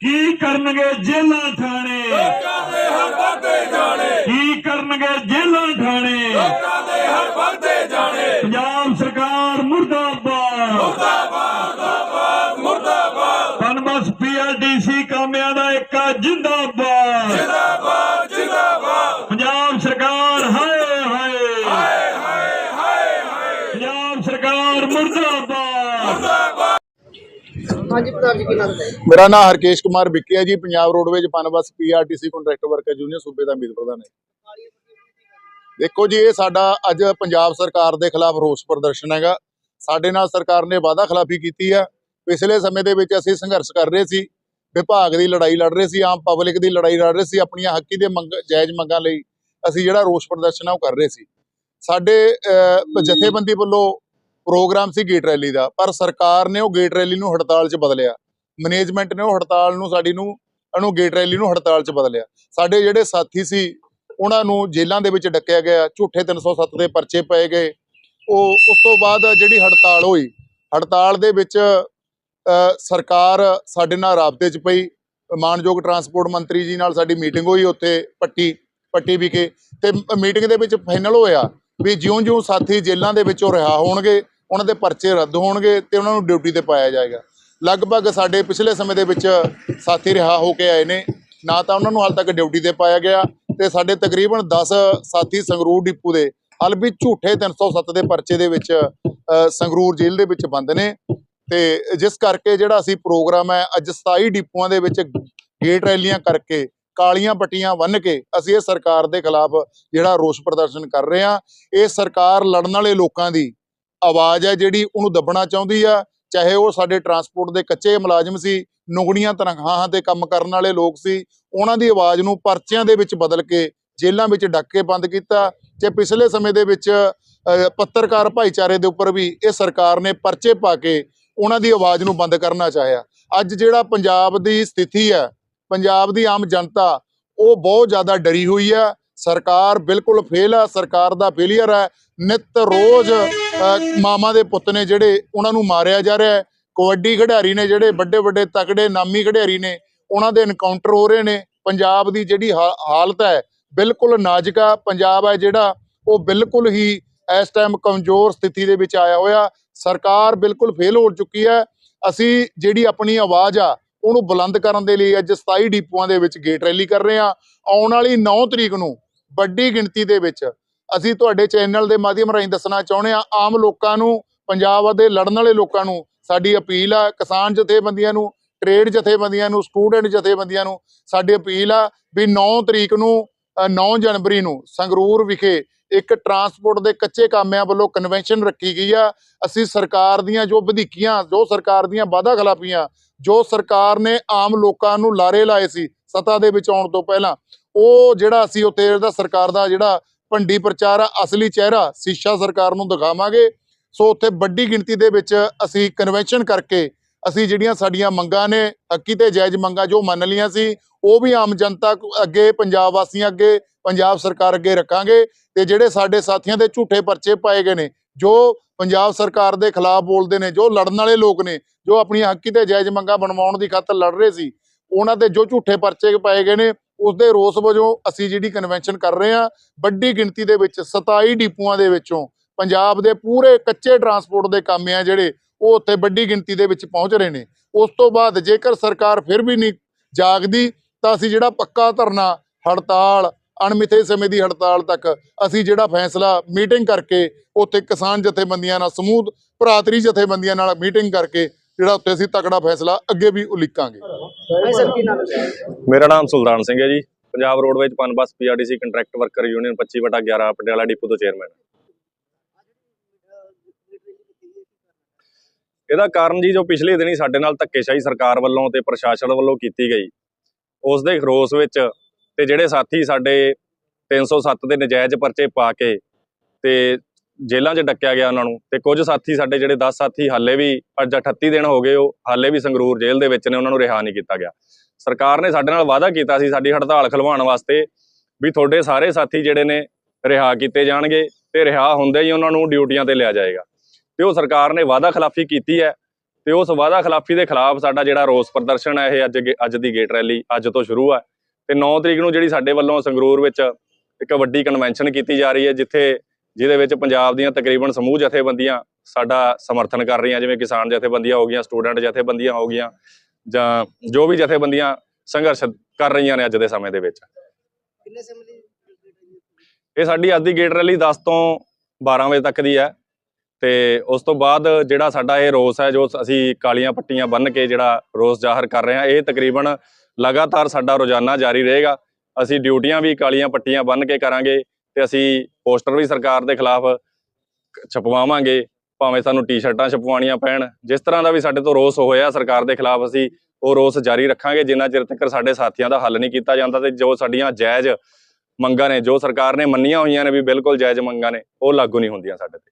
ਕੀ ਕਰਨਗੇ ਜੇਲਾਂ ਥਾਣੇ? ਲੋਕਾਂ ਦੇ ਹਰ ਵੱਧਦੇ ਜਾਣੇ। ਕੀ ਕਰਨਗੇ ਜੇਲਾਂ ਥਾਣੇ? ਲੋਕਾਂ ਦੇ ਹਰ ਵੱਧਦੇ ਜਾਣੇ। ਪੰਜਾਬ ਸਰਕਾਰ ਮੁਰਦਾਬਾਦ। ਮੁਰਦਾਬਾਦ ਮੁਰਦਾਬਾਦ ਮੁਰਦਾਬਾਦ। ਪਨਬਸ ਪੀਆਰਡੀਸੀ ਕਾਮਿਆਂ ਦਾ ਏਕਾ ਜਿੰਦਾਬਾਦ। ਜਿੰਦਾਬਾਦ ਜਿੰਦਾਬਾਦ। ਪੰਜਾਬ ਸਰਕਾਰ ਹਾਏ। ਹਾਏ ਹਾਏ ਹਾਏ ਹਾਏ। ਪੰਜਾਬ ਸਰਕਾਰ ਮੁਰਦਾਬਾਦ। ਹਾਂਜੀ ਪ੍ਰਧਾਨ ਜੀ ਕੀ ਨਾਮ ਹੈ? ਮੇਰਾ ਨਾਮ ਹਰਕੇਸ਼ ਕੁਮਾਰ ਵਿੱਕੀ ਹੈ ਜੀ Punjab roadways Punbus PRTC contract worker union ਸੂਬੇ ਦਾ ਮੀਤ ਪ੍ਰਧਾਨ ਹੈ। ਦੇਖੋ ਜੀ ਇਹ ਸਾਡਾ ਅੱਜ ਪੰਜਾਬ ਸਰਕਾਰ ਦੇ ਖਿਲਾਫ ਰੋਸ ਪ੍ਰਦਰਸ਼ਨ ਹੈਗਾ। ਸਾਡੇ ਨਾਲ ਸਰਕਾਰ ਨੇ ਵਾਅਦਾ ਖਿਲਾਫੀ ਕੀਤੀ ਹੈ ਪਿਛਲੇ ਸਮੇਂ ਦੇ ਵਿੱਚ ਅਸੀਂ ਸੰਘਰਸ਼ ਕਰ ਰਹੇ ਸੀ ਵਿਭਾਗ ਦੀ ਲੜਾਈ ਲੜ ਰਹੇ ਸੀ ਆਮ ਪਬਲਿਕ ਦੀ ਲੜਾਈ ਲੜ ਰਹੇ ਸੀ ਆਪਣੀਆਂ ਹੱਕੀ ਦੇ ਮੰਗ ਜਾਇਜ਼ ਮੰਗਾਂ ਲਈ ਅਸੀਂ ਜਿਹੜਾ ਰੋਸ ਪ੍ਰਦਰਸ਼ਨ ਆ ਉਹ ਕਰ ਰਹੇ ਸੀ। ਸਾਡੇ ਅਹ, ਜਥੇਬੰਦੀ ਵੱਲੋਂ ਪ੍ਰੋਗਰਾਮ ਸੀ ਗੇਟ ਰੈਲੀ ਦਾ, ਪਰ ਸਰਕਾਰ ਨੇ ਉਹ ਗੇਟ ਰੈਲੀ ਨੂੰ ਹੜਤਾਲ 'ਚ ਬਦਲਿਆ। ਮੈਨੇਜਮੈਂਟ ਨੇ ਉਹ ਹੜਤਾਲ ਨੂੰ ਸਾਡੀ ਨੂੰ ਇਹਨੂੰ ਗੇਟ ਰੈਲੀ ਨੂੰ ਹੜਤਾਲ 'ਚ ਬਦਲਿਆ। ਸਾਡੇ ਜਿਹੜੇ ਸਾਥੀ ਸੀ, ਉਹਨਾਂ ਨੂੰ ਜੇਲ੍ਹਾਂ ਦੇ ਵਿੱਚ ਡੱਕਿਆ ਗਿਆ, ਝੂਠੇ 307 ਦੇ ਪਰਚੇ ਪਏ ਗਏ। ਉਹ, ਉਸ ਤੋਂ ਬਾਅਦ ਜਿਹੜੀ ਹੜਤਾਲ ਹੋਈ, ਹੜਤਾਲ ਦੇ ਵਿੱਚ ਸਰਕਾਰ ਸਾਡੇ ਨਾਲ ਰਾਬਤੇ 'ਚ ਪਈ। ਮਾਨਯੋਗ ਟਰਾਂਸਪੋਰਟ ਮੰਤਰੀ ਜੀ ਨਾਲ ਸਾਡੀ ਮੀਟਿੰਗ ਹੋਈ ਉੱਥੇ, ਪੱਟੀ ਪੱਟੀ ਵਿਖੇ। ਤੇ ਮੀਟਿੰਗ ਦੇ ਵਿੱਚ ਫਾਈਨਲ ਹੋਇਆ ਵੀ ਜਿਉਂ-ਜਿਉਂ ਸਾਥੀ ਜੇਲ੍ਹਾਂ ਦੇ ਵਿੱਚੋਂ ਰਿਹਾ ਹੋਣਗੇ ਉਹਨਾਂ ਦੇ ਪਰਚੇ ਰੱਦ ਹੋਣਗੇ ਤੇ ਉਹਨਾਂ ਨੂੰ ਡਿਊਟੀ ਤੇ ਪਾਇਆ ਜਾਏਗਾ। ਲਗਭਗ ਸਾਡੇ ਪਿਛਲੇ ਸਮੇਂ ਦੇ ਵਿੱਚ ਸਾਥੀ ਰਿਹਾ ਹੋ ਕੇ ਆਏ ਨੇ। ਨਾ ਤਾਂ ਉਹਨਾਂ ਨੂੰ ਹਾਲ ਤੱਕ ਡਿਊਟੀ ਤੇ ਪਾਇਆ ਗਿਆ ਤੇ ਸਾਡੇ ਤਕਰੀਬਨ 10 ਸਾਥੀ ਸੰਗਰੂਰ ਡਿਪੂ ਦੇ, ਹਾਲ ਵੀ ਝੂਠੇ 307 ਦੇ ਪਰਚੇ ਦੇ ਵਿੱਚ ਸੰਗਰੂਰ ਜੇਲ੍ਹ ਦੇ ਵਿੱਚ ਬੰਦ ਨੇ। ਤੇ ਜਿਸ ਕਰਕੇ ਜਿਹੜਾ ਅਸੀਂ ਪ੍ਰੋਗਰਾਮ ਹੈ, ਅੱਜ 27 ਡਿਪੂਆਂ ਦੇ ਵਿੱਚ ਗੇਟ ਰੈਲੀਆਂ ਕਰਕੇ ਕਾਲੀਆਂ ਪੱਟੀਆਂ ਬੰਨ੍ਹ ਕੇ ਅਸੀਂ ਇਹ ਸਰਕਾਰ ਦੇ ਖਿਲਾਫ ਜਿਹੜਾ ਰੋਸ ਪ੍ਰਦਰਸ਼ਨ ਕਰ ਰਹੇ ਹਾਂ, ਇਹ ਸਰਕਾਰ ਲੜਨ ਵਾਲੇ ਲੋਕਾਂ ਦੀ ਆਵਾਜ਼ ਹੈ ਜਿਹੜੀ ਉਹਨੂੰ ਦੱਬਣਾ ਚਾਹੁੰਦੀ ਆ, ਚਾਹੇ ਉਹ ਸਾਡੇ ਟਰਾਂਸਪੋਰਟ ਦੇ ਕੱਚੇ ਮੁਲਾਜ਼ਮ ਸੀ, ਨੁਗਣੀਆਂ ਤਨਖਾਹਾਂ ਤੇ ਕੰਮ ਕਰਨ ਵਾਲੇ ਲੋਕ ਸੀ, ਉਹਨਾਂ ਦੀ ਆਵਾਜ਼ ਨੂੰ ਪਰਚਿਆਂ ਦੇ ਵਿੱਚ ਬਦਲ ਕੇ, ਜੇਲ੍ਹਾਂ ਵਿੱਚ ਡੱਕ ਕੇ ਬੰਦ ਕੀਤਾ ਤੇ ਪਿਛਲੇ ਸਮੇਂ ਦੇ ਵਿੱਚ ਪੱਤਰਕਾਰ ਭਾਈਚਾਰੇ ਦੇ ਉੱਪਰ ਵੀ ਇਹ ਸਰਕਾਰ ਨੇ ਪਰਚੇ ਪਾ ਕੇ ਉਹਨਾਂ ਦੀ ਆਵਾਜ਼ ਨੂੰ ਬੰਦ ਕਰਨਾ ਚਾਹਿਆ। ਅੱਜ ਜਿਹੜਾ ਪੰਜਾਬ ਦੀ ਸਥਿਤੀ ਹੈ, ਪੰਜਾਬ ਦੀ ਆਮ ਜਨਤਾ, ਉਹ ਬਹੁਤ ਜ਼ਿਆਦਾ ਡਰੀ ਹੋਈ ਹੈ। ਸਰਕਾਰ ਬਿਲਕੁਲ ਫੇਲ ਹੈ ਸਰਕਾਰ ਦਾ ਫੇਲੀਅਰ ਹੈ। ਨਿਤ ਰੋਜ਼ ਮਾਮਾ ਦੇ ਪੁੱਤ ਨੇ ਜਿਹੜੇ ਉਹਨਾਂ ਨੂੰ ਮਾਰਿਆ ਜਾ ਰਿਹਾ ਹੈ, ਕਬੱਡੀ ਖਿਡਾਰੀ ਨੇ ਜਿਹੜੇ ਵੱਡੇ ਵੱਡੇ ਤਕੜੇ ਨਾਮੀ ਖਿਡਾਰੀ ਨੇ, ਉਹਨਾਂ ਦੇ ਐਨਕਾਊਂਟਰ ਹੋ ਰਹੇ ਨੇ। ਪੰਜਾਬ ਦੀ ਜਿਹੜੀ ਹਾਲਤ ਹੈ, ਬਿਲਕੁਲ ਨਾਜੁਕਾ ਪੰਜਾਬ ਹੈ ਜਿਹੜਾ, ਉਹ ਬਿਲਕੁਲ ਹੀ ਇਸ ਟਾਈਮ ਕਮਜ਼ੋਰ ਸਥਿਤੀ ਦੇ ਵਿੱਚ ਆਇਆ ਹੋਇਆ। ਸਰਕਾਰ ਬਿਲਕੁਲ ਫੇਲ ਹੋ ਚੁੱਕੀ ਹੈ। ਅਸੀਂ ਜਿਹੜੀ ਆਪਣੀ ਆਵਾਜ਼ ਆ, ਉਹਨੂੰ ਬੁਲੰਦ ਕਰਨ ਦੇ ਲਈ ਅੱਜ 27 ਡਿਪੂਆਂ ਦੇ ਵਿੱਚ ਗੇਟ ਰੈਲੀ ਕਰ ਰਹੇ ਹਾਂ। ਆਉਣ ਵਾਲੀ 9 ਤਰੀਕ ਨੂੰ ਵੱਡੀ ਗਿਣਤੀ ਦੇ ਵਿੱਚ ਅਸੀਂ ਤੁਹਾਡੇ ਚੈਨਲ ਦੇ ਮਾਧਿਅਮ ਰਾਹੀਂ ਦੱਸਣਾ ਚਾਹੁੰਦੇ ਹਾਂ, ਆਮ ਲੋਕਾਂ ਨੂੰ, ਪੰਜਾਬ ਦੇ ਲੜਨ ਵਾਲੇ ਲੋਕਾਂ ਨੂੰ ਸਾਡੀ ਅਪੀਲ ਆ, ਕਿਸਾਨ ਜਥੇਬੰਦੀਆਂ ਨੂੰ ਟ੍ਰੇਡ ਜਥੇਬੰਦੀਆਂ ਨੂੰ ਸਟੂਡੈਂਟ ਜਥੇਬੰਦੀਆਂ ਨੂੰ, ਸਾਡੀ ਅਪੀਲ ਆ ਵੀ 9 ਤਰੀਕ ਨੂੰ 9 ਜਨਵਰੀ ਨੂੰ ਸੰਗਰੂਰ ਵਿਖੇ ਇੱਕ ਟਰਾਂਸਪੋਰਟ ਦੇ ਕੱਚੇ ਕਾਮਿਆਂ ਵੱਲੋਂ ਕਨਵੈਨਸ਼ਨ ਰੱਖੀ ਗਈ ਆ। ਅਸੀਂ ਸਰਕਾਰ ਦੀਆਂ ਜੋ ਵਧੀਕੀਆਂ, ਜੋ ਸਰਕਾਰ ਦੀਆਂ ਵਾਅਦਾ ਖਿਲਾਫੀਆਂ, ਜੋ ਸਰਕਾਰ ਨੇ ਆਮ ਲੋਕਾਂ ਨੂੰ ਲਾਰੇ ਲਾਏ ਸੀ ਸੱਤਾ ਦੇ ਵਿੱਚ ਆਉਣ ਤੋਂ ਪਹਿਲਾਂ, ਉਹ ਜਿਹੜਾ ਅਸੀਂ ਉੱਥੇ ਇਹਦਾ ਸਰਕਾਰ ਦਾ ਜਿਹੜਾ ਭੰਡੀ ਪ੍ਰਚਾਰ ਆ, ਅਸਲੀ ਚਿਹਰਾ ਸ਼ੀਸ਼ਾ ਸਰਕਾਰ ਨੂੰ ਦਿਖਾਵਾਂਗੇ। ਸੋ ਉੱਥੇ ਵੱਡੀ ਗਿਣਤੀ ਦੇ ਵਿੱਚ ਅਸੀਂ ਕਨਵੈਨਸ਼ਨ ਕਰਕੇ ਅਸੀਂ ਜਿਹੜੀਆਂ ਸਾਡੀਆਂ ਮੰਗਾਂ ਨੇ, ਹੱਕੀ ਤੇ ਜਾਇਜ਼ ਮੰਗਾਂ ਜੋ ਮੰਨ ਲਈਆਂ ਸੀ, ਉਹ ਵੀ ਆਮ ਜਨਤਾ ਅੱਗੇ, ਪੰਜਾਬ ਵਾਸੀਆਂ ਅੱਗੇ, ਪੰਜਾਬ ਸਰਕਾਰ ਅੱਗੇ ਰੱਖਾਂਗੇ ਤੇ ਜਿਹੜੇ ਸਾਡੇ ਸਾਥੀਆਂ ਦੇ ਝੂਠੇ ਪਰਚੇ ਪਾਏ ਗਏ ਨੇ, ਜੋ ਪੰਜਾਬ ਸਰਕਾਰ ਦੇ ਖਿਲਾਫ ਬੋਲਦੇ ਨੇ, ਜੋ ਲੜਨ ਵਾਲੇ ਲੋਕ ਨੇ, ਜੋ ਆਪਣੀਆਂ ਹੱਕੀ ਤੇ ਜਾਇਜ਼ ਮੰਗਾਂ ਬਣਵਾਉਣ ਦੀ ਖਾਤਰ ਲੜ ਰਹੇ ਸੀ, ਉਹਨਾਂ ਦੇ ਜੋ ਝੂਠੇ ਪਰਚੇ ਪਾਏ ਗਏ ਨੇ ਉਸ ਦੇ ਰੋਸ ਵਜੋਂ ਅਸੀਂ ਜਿਹੜੀ ਕਨਵੈਨਸ਼ਨ ਕਰ ਰਹੇ ਹਾਂ, ਵੱਡੀ ਗਿਣਤੀ ਦੇ ਵਿੱਚ 27 ਡਿਪੂਆਂ ਦੇ ਵਿੱਚੋਂ ਪੰਜਾਬ ਦੇ ਪੂਰੇ ਕੱਚੇ ਟਰਾਂਸਪੋਰਟ ਦੇ ਕੰਮ ਆ ਜਿਹੜੇ, ਉਹ ਉੱਥੇ ਵੱਡੀ ਗਿਣਤੀ ਦੇ ਵਿੱਚ ਪਹੁੰਚ ਰਹੇ ਨੇ। ਉਸ ਤੋਂ ਬਾਅਦ ਜੇਕਰ ਸਰਕਾਰ ਫਿਰ ਵੀ ਨਹੀਂ ਜਾਗਦੀ, ਤਾਂ ਅਸੀਂ ਜਿਹੜਾ ਪੱਕਾ ਧਰਨਾ, ਹੜਤਾਲ, ਅਣਮਿੱਥੇ ਸਮੇਂ ਦੀ ਹੜਤਾਲ ਤੱਕ ਅਸੀਂ ਜਿਹੜਾ ਫੈਸਲਾ ਮੀਟਿੰਗ ਕਰਕੇ ਉੱਥੇ ਕਿਸਾਨ ਜਥੇਬੰਦੀਆਂ ਨਾਲ, ਸਮੂਹ ਭਰਾਤਰੀ ਜਥੇਬੰਦੀਆਂ ਨਾਲ ਮੀਟਿੰਗ ਕਰਕੇ ਜਿਹੜਾ ਉੱਥੇ ਅਸੀਂ ਤਕੜਾ ਫੈਸਲਾ ਅੱਗੇ ਵੀ ਉਲੀਕਾਂਗੇ। ਹਾਂਜੀ ਸਰ ਕੀ ਨਾਮ ਹੈ? ਮੇਰਾ ਨਾਮ ਸੁਲਤਾਨ ਸਿੰਘ ਹੈ ਜੀ। Punjab roadways Punbus PRTC contract worker union 25/11 Patiala depot ਤੋਂ ਚੇਅਰਮੈਨ। ਇਹਦਾ ਕਾਰਨ ਜੀ ਜੋ ਪਿਛਲੇ ਦਿਨੀ ਸਾਡੇ ਨਾਲ ਧੱਕੇਸ਼ਾਹੀ ਸਰਕਾਰ ਵੱਲੋਂ ਤੇ ਪ੍ਰਸ਼ਾਸਨ ਵੱਲੋਂ ਕੀਤੀ ਗਈ। ਉਸ ਦੇ ਰੋਸ ਵਿੱਚ ਤੇ ਜਿਹੜੇ ਸਾਥੀ ਸਾਡੇ 307 ਦੇ ਨਜਾਇਜ਼ ਪਰਚੇ ਪਾ ਕੇ ਤੇ ਜੇਲ੍ਹਾਂ 'ਚ ਡੱਕਿਆ ਗਿਆ ਉਹਨਾਂ ਨੂੰ ਤੇ ਕੁਝ ਸਾਥੀ ਸਾਡੇ ਜਿਹੜੇ 10 ਸਾਥੀ ਹਾਲੇ ਵੀ ਅੱਜ 38 ਦਿਨ ਹੋ ਗਏ ਉਹ ਹਾਲੇ ਵੀ ਸੰਗਰੂਰ ਜੇਲ੍ਹ ਦੇ ਵਿੱਚ ਨੇ, ਉਹਨਾਂ ਨੂੰ ਰਿਹਾ ਨਹੀਂ ਕੀਤਾ ਗਿਆ। ਸਰਕਾਰ ਨੇ ਸਾਡੇ ਨਾਲ ਵਾਅਦਾ ਕੀਤਾ ਸੀ ਸਾਡੀ ਹੜਤਾਲ ਖਲਵਾਉਣ ਵਾਸਤੇ ਵੀ ਤੁਹਾਡੇ ਸਾਰੇ ਸਾਥੀ ਜਿਹੜੇ ਨੇ ਰਿਹਾ ਕੀਤੇ ਜਾਣਗੇ ਤੇ ਰਿਹਾ ਹੁੰਦੇ ਹੀ ਉਹਨਾਂ ਨੂੰ ਡਿਊਟੀਆਂ ਤੇ ਲਿਆ ਜਾਏਗਾ। ਤੇ ਉਹ ਸਰਕਾਰ ਨੇ ਵਾਅਦਾ ਖਿਲਾਫੀ ਕੀਤੀ ਹੈ ਤੇ ਉਸ ਵਾਅਦਾ ਖਿਲਾਫੀ ਦੇ ਖਿਲਾਫ ਸਾਡਾ ਜਿਹੜਾ ਰੋਸ ਪ੍ਰਦਰਸ਼ਨ ਹੈ, ਇਹ ਅੱਜ ਅੱਜ ਦੀ ਗੇਟ ਰੈਲੀ ਅੱਜ ਤੋਂ ਸ਼ੁਰੂ ਹੈ ਤੇ 9 ਤਰੀਕ ਨੂੰ ਜਿਹੜੀ ਸਾਡੇ ਵੱਲੋਂ ਸੰਗਰੂਰ ਵਿੱਚ ਇੱਕ ਵੱਡੀ ਕਨਵੈਨਸ਼ਨ ਕੀਤੀ ਜਾ ਰਹੀ ਹੈ, ਜਿੱਥੇ ਜਿਹਦੇ ਵਿੱਚ ਪੰਜਾਬ ਦੀਆਂ ਤਕਰੀਬਨ ਸਮੂਹ ਜਥੇਬੰਦੀਆਂ ਸਾਡਾ ਸਮਰਥਨ ਕਰ ਰਹੀਆਂ ਜਿਵੇਂ ਕਿਸਾਨ ਜਥੇਬੰਦੀਆਂ ਹੋ ਗਈਆਂ ਸਟੂਡੈਂਟ ਜਥੇਬੰਦੀਆਂ ਹੋ ਗਈਆਂ ਜਾਂ ਜੋ ਵੀ ਜਥੇਬੰਦੀਆਂ ਸੰਘਰਸ਼ ਕਰ ਰਹੀਆਂ ਨੇ ਅੱਜ ਦੇ ਸਮੇਂ ਦੇ ਵਿੱਚ। ਇਹ ਸਾਡੀ ਅੱਜ ਦੀ ਗੇਟ ਰੈਲੀ 10 ਤੋਂ 12 ਵਜੇ ਤੱਕ ਦੀ ਹੈ ਤੇ ਉਸ ਤੋਂ ਬਾਅਦ ਜਿਹੜਾ ਸਾਡਾ ਇਹ ਰੋਸ ਹੈ ਜੋ ਅਸੀਂ ਕਾਲੀਆਂ ਪੱਟੀਆਂ ਬੰਨ੍ਹ ਕੇ ਜਿਹੜਾ ਰੋਸ ਜ਼ਾਹਰ ਕਰ ਰਹੇ ਹਾਂ ਇਹ ਤਕਰੀਬਨ ਲਗਾਤਾਰ ਸਾਡਾ ਰੋਜ਼ਾਨਾ ਜਾਰੀ ਰਹੇਗਾ। ਅਸੀਂ ਡਿਊਟੀਆਂ ਵੀ ਕਾਲੀਆਂ ਪੱਟੀਆਂ ਬੰਨ੍ਹ ਕੇ ਕਰਾਂਗੇ। ਤੇ ਅਸੀਂ ਪੋਸਟਰ ਵੀ ਸਰਕਾਰ ਦੇ ਖਿਲਾਫ ਛਪਵਾਵਾਂਗੇ, ਭਾਵੇਂ ਸਾਨੂੰ ਟੀ-ਸ਼ਰਟਾਂ ਛਪਵਾਉਣੀਆਂ ਪੈਣ। ਜਿਸ ਤਰ੍ਹਾਂ ਦਾ ਵੀ ਸਾਡੇ ਤੋਂ ਰੋਸ ਹੋਇਆ ਸਰਕਾਰ ਦੇ ਖਿਲਾਫ, ਅਸੀਂ ਉਹ ਰੋਸ ਜਾਰੀ ਰੱਖਾਂਗੇ। ਜਿੰਨਾ ਚਿਰ ਤੱਕ ਸਾਡੇ ਸਾਥੀਆਂ ਦਾ ਹੱਲ ਨਹੀਂ ਕੀਤਾ ਜਾਂਦਾ ਤੇ ਜੋ ਸਾਡੀਆਂ ਜਾਇਜ਼ ਮੰਗਾਂ ਨੇ, ਜੋ ਸਰਕਾਰ ਨੇ ਮੰਨੀਆਂ ਹੋਈਆਂ ਨੇ ਵੀ ਬਿਲਕੁਲ ਜਾਇਜ਼ ਮੰਗਾਂ ਨੇ, ਉਹ ਲਾਗੂ ਨਹੀਂ ਹੁੰਦੀਆਂ ਸਾਡੇ ਤੇ।